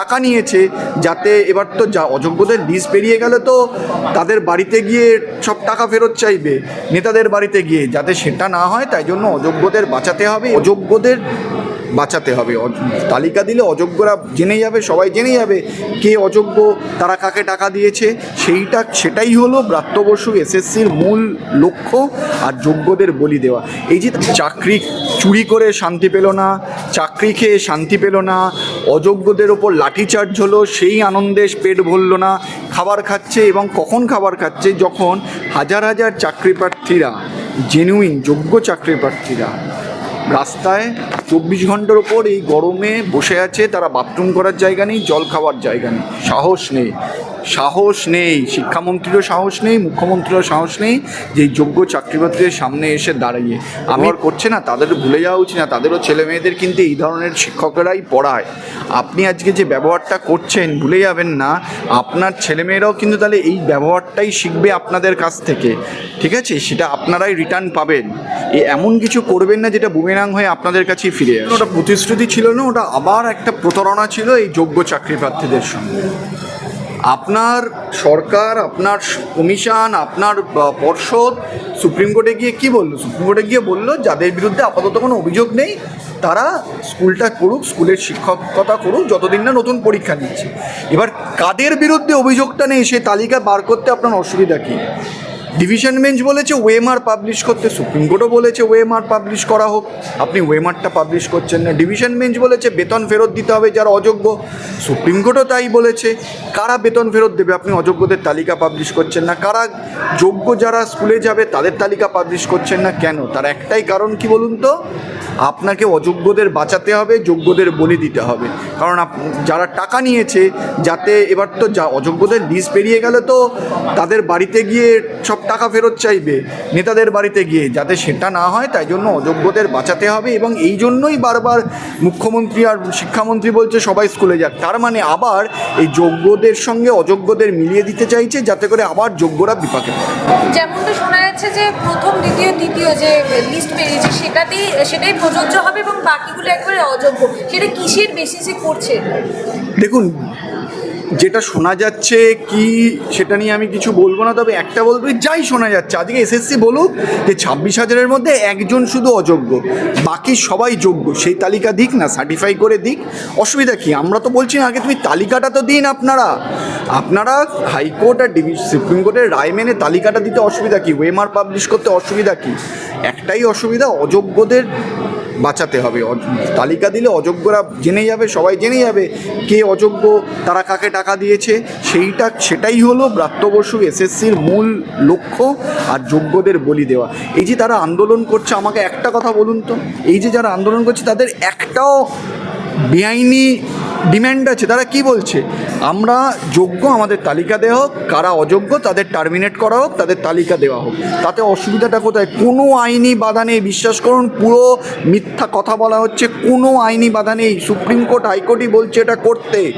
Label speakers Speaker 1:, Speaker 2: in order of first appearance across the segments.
Speaker 1: টাকা নিয়েছে যাতে এবার তো যা অযোগ্যদের লিস্ট পেরিয়ে গেলে তো তাদের বাড়িতে গিয়ে সব টাকা ফেরত চাইবে, নেতাদের বাড়িতে গিয়ে, যাতে সেটা না হয়, তাই জন্য অযোগ্যদের বাঁচাতে হবে। অযোগ্যদের বাঁচাতে হবে। তালিকা দিলে অযোগ্যরা জেনে যাবে, সবাই জেনে যাবে কে অযোগ্য, তারা কাকে টাকা দিয়েছে। সেইটা, সেটাই হলো ব্রাত্য বসু এসএসসির মূল লক্ষ্য আর যোগ্যদের বলি দেওয়া। এই যে চাকরি চুরি করে শান্তি পেল না, চাকরি খেয়ে শান্তি পেল না, অযোগ্যদের ওপর লাঠিচার্জ হলো, সেই আনন্দে পেট ভরল না, খাবার খাচ্ছে এবং কখন খাবার খাচ্ছে? যখন হাজার হাজার চাকরি প্রার্থীরা জেনুইন যোগ্য চাকরি প্রার্থীরা রাস্তায় চব্বিশ ঘণ্টার ওপর এই গরমে বসে আছে, তারা বাথরুম করার জায়গা নেই, জল খাওয়ার জায়গা নেই, সাহস নেই। সাহস নেই শিক্ষামন্ত্রীরও সাহস নেই মুখ্যমন্ত্রীরও সাহস নেই যে এই যোগ্য চাকরিবাতিদের সামনে এসে দাঁড়িয়ে আমার করছে না তাদের ভুলে যাওয়া উচিত না তাদেরও ছেলে মেয়েদের কিন্তু এই ধরনের শিক্ষকেরাই পড়ায়। আপনি আজকে যে ব্যবহারটা করছেন ভুলে যাবেন না আপনার ছেলেমেয়েরাও কিন্তু তাহলে এই ব্যবহারটাই শিখবে আপনাদের কাছ থেকে। ঠিক আছে? সেটা আপনারাই রিটার্ন পাবেন। এ এমন কিছু করবেন না যেটা বুমেরাং হয়ে আপনাদের কাছেই ফিরে আসে ওটা প্রতিশ্রুতি ছিল না ওটা আবার একটা প্রতারণা ছিল এই যোগ্য চাকরি প্রার্থীদের সঙ্গে। আপনার সরকার, আপনার কমিশন, আপনার পর্ষদ সুপ্রিম কোর্টে গিয়ে কি বলল? সুপ্রিম কোর্টে গিয়ে বলল, যাদের বিরুদ্ধে আপাতত কোনো অভিযোগ নেই, তারা স্কুলটা করুক, স্কুলের শিক্ষকতা করুক, যতদিন না নতুন পরীক্ষা নিচ্ছে এবার কাদের বিরুদ্ধে অভিযোগটা নেই সেই তালিকা বার করতে আপনার অসুবিধা কী? ডিভিশন বেঞ্চ বলেছে ওয়েমার পাবলিশ করতে সুপ্রিম কোর্টও বলেছে ওয়েমার পাবলিশ করা হোক। আপনি ওয়েমারটা পাবলিশ করছেন না। ডিভিশন বেঞ্চ বলেছে বেতন ফেরত দিতে হবে যারা অযোগ্য। সুপ্রিম কোর্টও তাই বলেছে। কারা বেতন ফেরত দেবে? আপনি অযোগ্যদের তালিকা পাবলিশ করছেন না। কারা যোগ্য যারা স্কুলে যাবে, তাদের তালিকা পাবলিশ করছেন না কেন? তার একটাই কারণ কি বলুন তো? আপনাকে অযোগ্যদের বাঁচাতে হবে, যোগ্যদের বলি দিতে হবে। কারণ যারা টাকা নিয়েছে, যাতে এবার তো যা অযোগ্যদের লিস্ট পেরিয়ে গেলে তো, তাদের বাড়িতে গিয়ে সব টাকা ফেরত চাইবে নেতাদের বাড়িতে গিয়ে। যাতে সেটা না হয় তাই জন্য অযোগ্যদের বাঁচাতে হবে এবং এই জন্যই বারবার মুখ্যমন্ত্রী আর শিক্ষামন্ত্রী বলছে সবাই স্কুলে যাক। তার মানে আবার এই যোগ্যদের সঙ্গে অযোগ্যদের মিলিয়ে দিতে চাইছে যাতে করে আবার যোগ্যরা বিপাকে পড়ে।
Speaker 2: যেমনটা শোনা যাচ্ছে যে প্রথম দ্বিতীয় তৃতীয় যে লিস্ট বেরিয়েছে সেটাতেই সেটাই প্রযোজ্য হবে এবং বাকিগুলো একবারে অযোগ্য। সেটা কিসের বেসিসে করছে?
Speaker 1: দেখুন যেটা শোনা যাচ্ছে কি সেটা নিয়ে আমি কিছু বলব না, তবে একটা বলব, যাই শোনা যাচ্ছে, আজকে এসএসসি বলুক যে ছাব্বিশ হাজারের মধ্যে একজন শুধু অযোগ্য, বাকি সবাই যোগ্য, সেই তালিকা দিক না সার্টিফাই করে দিক। অসুবিধা কি? আমরা তো বলছি না, আগে তুমি তালিকাটা তো দিন আপনারা। আপনারা হাইকোর্ট আর ডিভি সুপ্রিম কোর্টের রায় মেনে তালিকাটা দিতে অসুবিধা কি? ওয়েমার পাবলিশ করতে অসুবিধা কি? একটাই অসুবিধা, অযোগ্যদের বাঁচাতে হবে। তালিকা দিলে অযোগ্যরা জেনে যাবে, সবাই জেনে যাবে কে অযোগ্য, তারা কাকে টাকা দিয়েছে। সেইটা, সেটাই হলো ব্রাত্য বসু এসএসসির মূল লক্ষ্য আর যোগ্যদের বলি দেওয়া। এই যে তারা আন্দোলন করছে, আমাকে একটা কথা বলুন তো। এই যে যারা আন্দোলন করছে, তাদের একটাও বেআইনি ডিম্যান্ড আছে তারা কি বলছে? আমরা যোগ্য আমাদের তালিকা দেওয়া হোক কারা অযোগ্য তাদের টার্মিনেট করা হোক তাদের তালিকা দেওয়া হোক। তাতে অসুবিধাটা কোথায়? কোনো আইনি বাধা নেই বিশ্বাস করুন পুরো মিথ্যা কথা বলা হচ্ছে কোনো আইনি বাধা নেই। সুপ্রিম কোর্ট হাইকোর্টই বলছে এটা করতে।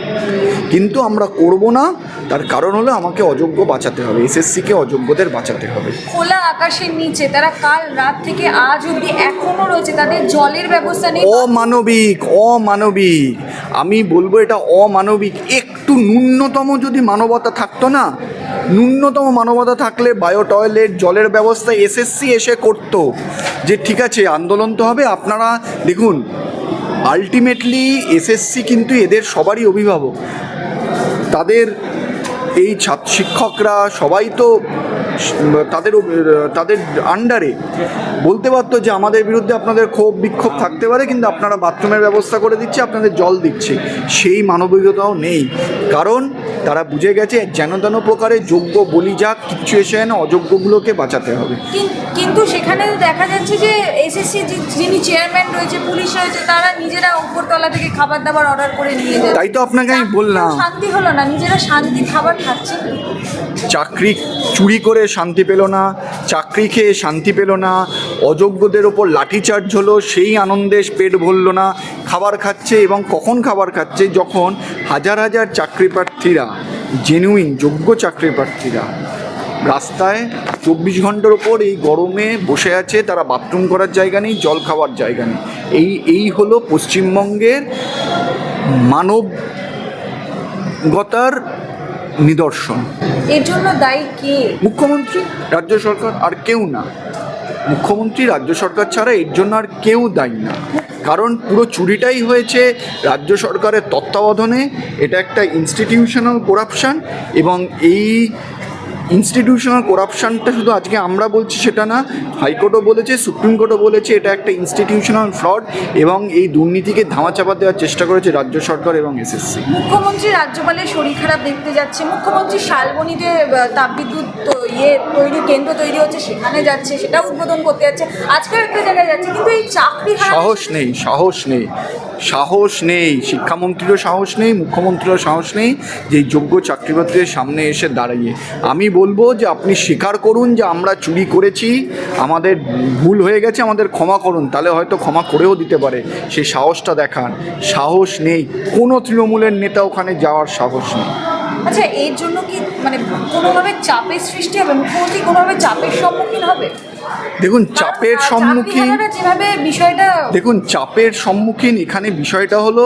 Speaker 1: কিন্তু আমরা করব না তার কারণ হলো আমাকে অযোগ্য বাঁচাতে হবে এসএসসিকে অযোগ্যদের বাঁচাতে হবে।
Speaker 2: খোলা আকাশের নিচে তারা কাল রাত থেকে আজ অবধি এখনও রয়েছে তাদের জলের ব্যবস্থা নেই।
Speaker 1: অমানবিক অমানবিক। আমি বলব এটা অমানবিক। একটু ন্যূনতম যদি মানবতা থাকতো না, ন্যূনতম মানবতা থাকলে বায়ো টয়লেট, জলের ব্যবস্থা এসএসসি এসে করতো। যে ঠিক আছে, আন্দোলন তো হবে। আপনারা দেখুন আলটিমেটলি এসএসসি কিন্তু এদের সবারই অভিভাবক। তাদের এই ছাত্র শিক্ষকরা সবাই তো তাদের তাদের আন্ডারে বলতে পারতো যে আমাদের বিরুদ্ধে আপনাদের ক্ষোভ বিক্ষোভ থাকতে পারে কিন্তু আপনারা বাথরুমের ব্যবস্থা করে দিচ্ছে আপনাদের জল দিচ্ছে। সেই মানবিকতাও নেই। কারণ তারা বুঝে গেছে যেন তেন প্রকারে যোগ্য বলি যাক কিচ্ছু এসে না অযোগ্যগুলোকে বাঁচাতে হবে।
Speaker 2: কিন্তু সেখানে দেখা যাচ্ছে যে এসএসসি যিনি চেয়ারম্যান রয়েছে পুলিশ রয়েছে তারা নিজেরা উপরতলা থেকে খাবার দাবার অর্ডার করে নিয়ে যায়
Speaker 1: তাই তো আপনাকে আমি বললাম।
Speaker 2: শান্তি হলো না নিজেরা শান্তি খাবার খাচ্ছে।
Speaker 1: চাকরি চুরি করে শান্তি পেল না, চাকরি খেয়ে শান্তি পেল না, অযোগ্যদের ওপর লাঠিচার্জ হলো, সেই আনন্দে পেট ভরল না, খাবার খাচ্ছে এবং কখন খাবার খাচ্ছে? যখন হাজার হাজার চাকরি প্রার্থীরা জেনুইন যোগ্য চাকরি প্রার্থীরা রাস্তায় চব্বিশ ঘণ্টার ওপর এই গরমে বসে আছে, তারা বাথরুম করার জায়গা নেই, জল খাওয়ার জায়গা নেই। এই এই হলো পশ্চিমবঙ্গের মানব অরাজকতার নিদর্শন।
Speaker 2: এর জন্য দায়ী কে?
Speaker 1: মুখ্যমন্ত্রী রাজ্য সরকার আর কেউ না। মুখ্যমন্ত্রী রাজ্য সরকার ছাড়া এর জন্য আর কেউ দায়ী না। কারণ পুরো চুরিটাই হয়েছে রাজ্য সরকারের তত্ত্বাবধানে। এটা একটা ইনস্টিটিউশনাল করাপশান এবং এই ইনস্টিটিউশনাল করাপশানটা শুধু আজকে আমরা বলছি সেটা না হাইকোর্টও বলেছে সুপ্রিম কোর্টও বলেছে এটা একটা ইনস্টিটিউশনাল ফ্রড এবং এই দুর্নীতিকে ধামাচাপা দেওয়ার চেষ্টা করেছে রাজ্য সরকার এবং এসএসসি
Speaker 2: মুখ্যমন্ত্রী রাজ্যপালের শরীর খারাপ দেখতে যাচ্ছে। মুখ্যমন্ত্রী শালবনীতে তাপবিদ্যুৎ ইয়ে তৈরি কেন্দ্র তৈরি হচ্ছে সেখানে যাচ্ছে সেটা উদ্বোধন করতে যাচ্ছে আজকে একটা জায়গায় যাচ্ছে কিন্তু এই চাকরি
Speaker 1: সাহস নেই সাহস নেই সাহস নেই শিক্ষামন্ত্রীরও সাহস নেই মুখ্যমন্ত্রীরও সাহস নেই যে যোগ্য চাকরিপ্রার্থীদের সামনে এসে দাঁড়িয়ে আমি বলব যে আপনি স্বীকার করুন যে আমরা চুরি করেছি আমাদের ভুল হয়ে গেছে আমাদের ক্ষমা করুন। তাহলে হয়তো ক্ষমা করেও দিতে পারে। সেই সাহসটা দেখান। সাহস নেই। কোনো তৃণমূলের নেতা ওখানে যাওয়ার সাহস নেই।
Speaker 2: আচ্ছা এর জন্য কি মানে কোনোভাবে চাপের সৃষ্টি হবে? মুখ্যমন্ত্রী কোনোভাবে চাপের সম্মুখীন হবে?
Speaker 1: দেখুন চাপের সম্মুখীন
Speaker 2: যেভাবে বিষয়টা
Speaker 1: দেখুন চাপের সম্মুখীন এখানে বিষয়টা হলো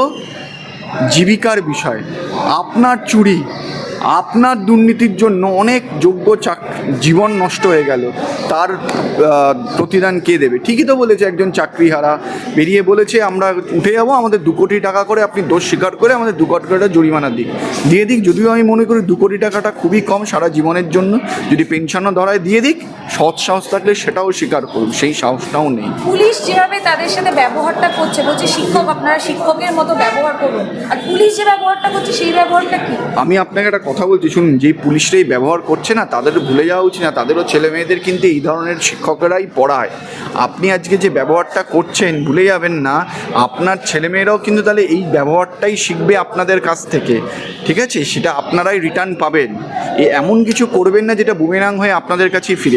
Speaker 1: জীবিকার বিষয়। আপনার চুরি আপনার দুর্নীতির জন্য অনেক যোগ্য চাক জীবন নষ্ট হয়ে গেল। তার প্রতিদান কে দেবে? ঠিকই তো বলেছে একজন চাকরিহারা। বেরিয়ে বলেছে আমরা উঠে যাব আমাদের দু কোটি টাকা করে আপনি দোষ স্বীকার করে আমাদের দু কোটি টাকা জরিমানা দিক দিয়ে দিক যদিও আমি মনে করি দু কোটি টাকাটা খুবই কম সারা জীবনের জন্য। যদি পেনশনও ধরায় দিয়ে দিক সৎ সাহস থাকলে সেটাও স্বীকার করুন সেই সাহসটাও নেই।
Speaker 2: পুলিশ যেভাবে তাদের সাথে ব্যবহারটা করছে বলছে শিক্ষক আপনারা শিক্ষকের মতো ব্যবহার করুন। আর পুলিশ যে ব্যবহারটা করছে সেই ব্যবহারটা কি?
Speaker 1: আমি আপনাকে একটা কথা বলছি। শুনুন, যেই পুলিশরাই ব্যবহার করছে না তাদের ভুলে যাওয়া উচিত না, তাদেরও ছেলে মেয়েদের কিন্তু এই ধরনের শিক্ষকেরাই পড়ায়। আপনি আজকে যে ব্যবহারটা করছেন, ভুলে যাবেন না, আপনার ছেলেমেয়েরাও কিন্তু তাহলে এই ব্যবহারটাই শিখবে আপনাদের কাছ থেকে। ঠিক আছে? সেটা আপনারাই রিটার্ন পাবেন। এমন কিছু করবেন না, যেটা বুমেরাং হয়ে আপনাদের কাছেই ফিরে